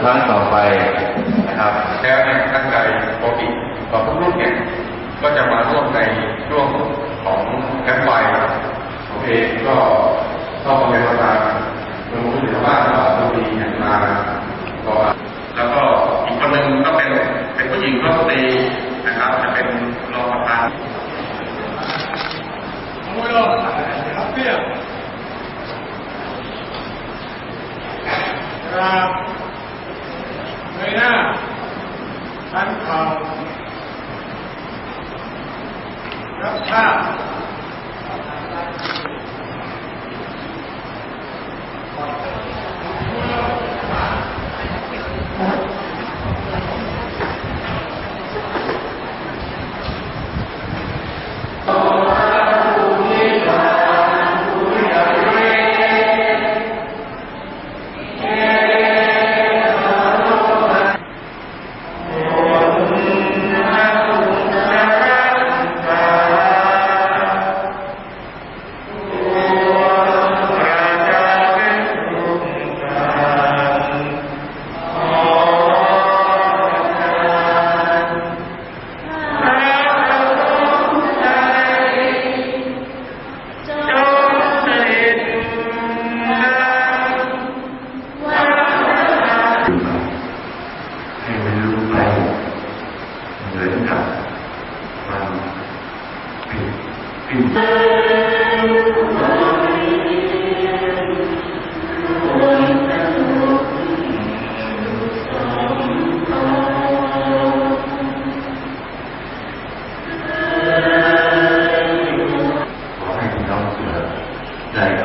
ครั้งต่อไปนะครับแล้วทั้งใจปกติต่อทุกรุ่นเนี่ยก็จะมาร่วมในช่วงของแคมป์ไฟผมเองก็ชอบเป็นประธานเมืองผู้ถือว่าเราดูดีอย่างมาก่อนแล้วก็อีกคนหนึ่งก็เป็นเป็นผู้หญิงก็ตีนะครับจะเป็นรองประธานโอ้ยครับเพี้ยครับ ชันเข่ารับท่าใ在我的我当时在然